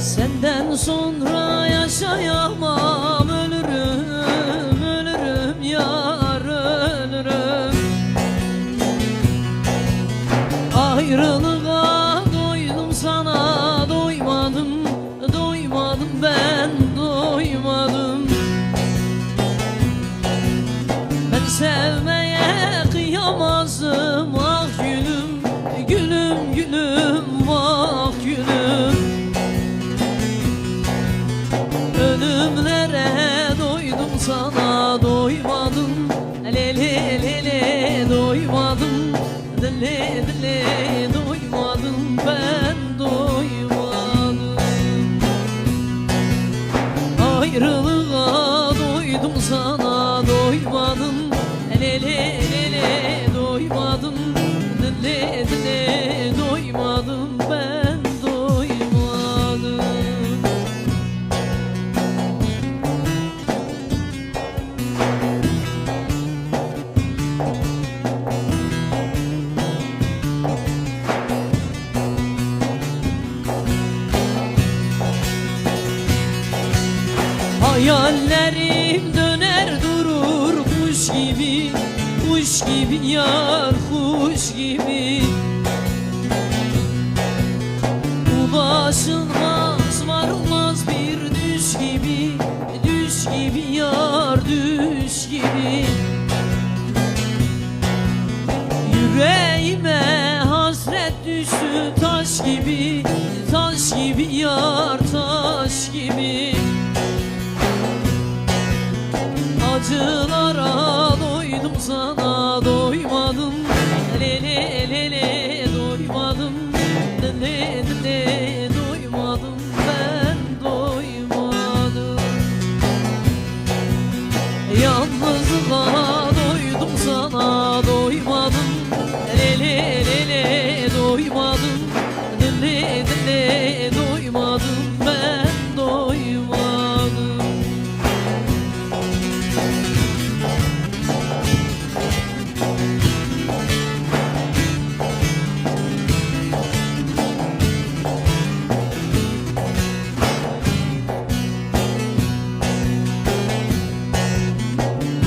Senden sonra yaşayamam. Ölürüm ölürüm yar ölürüm. Ayrılığa doydum sana. Doymadım doymadım ben doymadım. Ben sevmeye kıyamazdım sana doymadım. Lele lele doymadım. Dile dile doymadım. Ben doymadım. Ayrılığa doydum sana doymadım. Lele lele doymadım. Dile dile Hayallerim döner durur kuş gibi Kuş gibi yar kuş gibi. Ulaşılmaz varılmaz bir düş gibi Düş gibi yar düş gibi. Yüreğime hasret düştü taş gibi Taş gibi yar taş Acılara doydum sana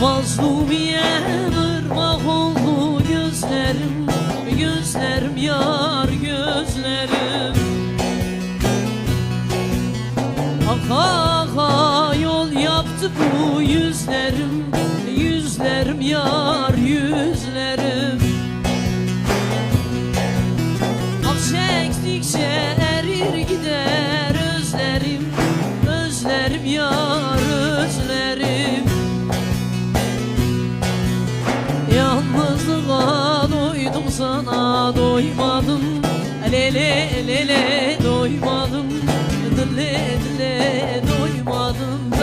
Mazlumiye ırmak oldu gözlerim Gözlerim yar gözlerim. Haka haka yol yaptı bu yüzlerim Yüzlerim yar yüzlerim. Ah çektikçe erir gider özlerim Özlerim yar sana doymadım. Lele lele doymadım. Dile dile doymadım